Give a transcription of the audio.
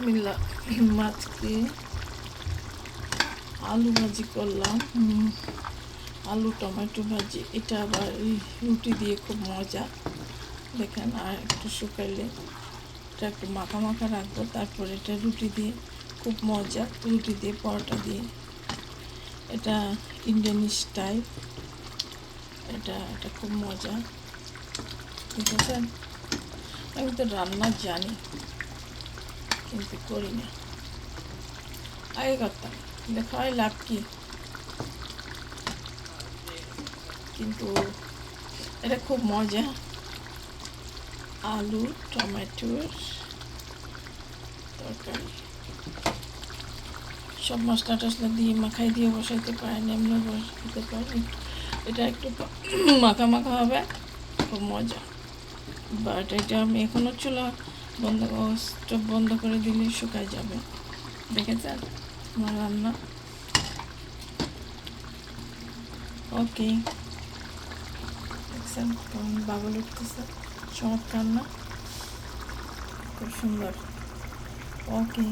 মাছকে আলু ভাজি করলাম। আলু, টমেটো ভাজি। এটা আবার রুটি দিয়ে খুব মজা। দেখেন, আর একটু শুকাইলে এটা একটু মাখা মাখা রাখব। তারপর এটা রুটি দিয়ে খুব মজা। রুটি দিয়ে, পরোটা দিয়ে। এটা ইন্ডিয়ান স্টাইল এটা এটা খুব মজা। ঠিক আছে? আমি তো রান্না জানি। কিন্তু করি না আগে করতাম দেখা হয় লাভ কি? কিন্তু এটা খুব মজা। আলু, টমেটোর তরকারি। সব মশলা টশলা দিয়ে মাখাই দিয়ে বসাইতে পারেন এমনি বসাইতে পারেন এটা একটু মাখা মাখা হবে, খুব মজা। বাট এটা আমি এখনও চুলা বন্ধ স্টোভ বন্ধ করে দিলে শুকাই যাবে। দেখেছেন? আমার রান্না। ওকে। দেখছেন কেমন বাবল উঠতেছে? চমৎকার রান্না। খুব সুন্দর। ওকে।